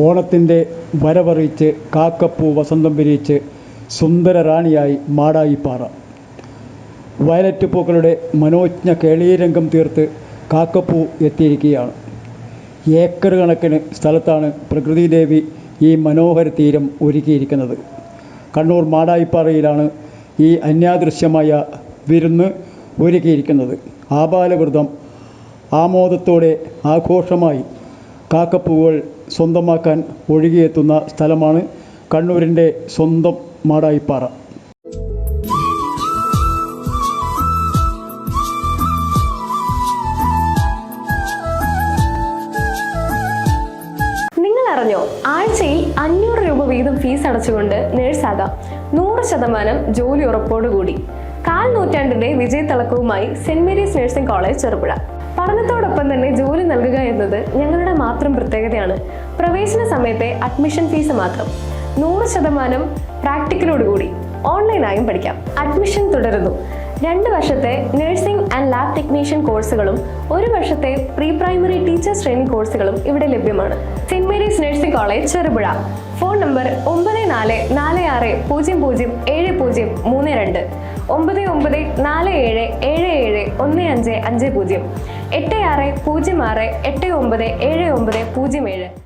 ഓണത്തിന്റെ വരവറിയിച്ച് കാക്കപ്പൂ വസന്തം വിരിയിച്ച് സുന്ദര റാണിയായി മാടായിപ്പാറ. വയലറ്റ് പൂക്കളുടെ മനോജ്ഞ കേളീരംഗം തീർത്ത് കാക്കപ്പൂ എത്തിയിരിക്കുകയാണ്. ഏക്കർ കണക്കിന് സ്ഥലത്താണ് പ്രകൃതിദേവി ഈ മനോഹര തീരം ഒരുക്കിയിരിക്കുന്നത്. കണ്ണൂർ മാടായിപ്പാറയിലാണ് ഈ അന്യാദൃശ്യമായ വിരുന്ന് ഒരുക്കിയിരിക്കുന്നത്. ആപാലവൃതം ആമോദത്തോടെ ആഘോഷമായി കാക്കപ്പൂവുകൾ സ്വന്തമാക്കാൻ ഒഴുകിയെത്തുന്ന സ്ഥലമാണ് കണ്ണൂരിന്റെ സ്വന്തം മാടായിപ്പാറ. നിങ്ങൾ അറിഞ്ഞോ ആഴ്ചയിൽ അഞ്ഞൂറ് രൂപ വീതം ഫീസ് അടച്ചുകൊണ്ട് നേഴ്സാകാം. നൂറ് ശതമാനം ജോലി ഉറപ്പോടുകൂടി. കാൽ നൂറ്റാണ്ടിന്റെ വിജയത്തിളക്കവുമായി Saint Mary's nursing college Cherupuzha. പഠനത്തോടൊപ്പം തന്നെ ജോലി നൽകുക എന്നത് ഞങ്ങളുടെ മാത്രം പ്രത്യേകതയാണ്. പ്രവേശന സമയത്തെ അഡ്മിഷൻ ഫീസ് മാത്രം. നൂറ് ശതമാനം പ്രാക്ടിക്കലോടുകൂടി ഓൺലൈനായും പഠിക്കാം. അഡ്മിഷൻ തുടരുന്നു. രണ്ട് വർഷത്തെ നഴ്സിംഗ് ആൻഡ് ലാബ് ടെക്നീഷ്യൻ കോഴ്സുകളും ഒരു വർഷത്തെ പ്രീ പ്രൈമറി ടീച്ചേഴ്സ് ട്രെയിനിങ് കോഴ്സുകളും ഇവിടെ ലഭ്യമാണ്. Saint Mary's nursing college Cherupuzha. Phone number ഒമ്പത് നാല് നാല് ആറ് പൂജ്യം പൂജ്യം ഏഴ് പൂജ്യം മൂന്ന് രണ്ട്. ഒമ്പത് ഒമ്പത് നാല് ഏഴ് ഏഴ് ഒന്ന് അഞ്ച് അഞ്ച് പൂജ്യം. എട്ട് ആറ് പൂജ്യം ആറ് എട്ട് ഒമ്പത് ഏഴ് ഒമ്പത് പൂജ്യം ഏഴ്.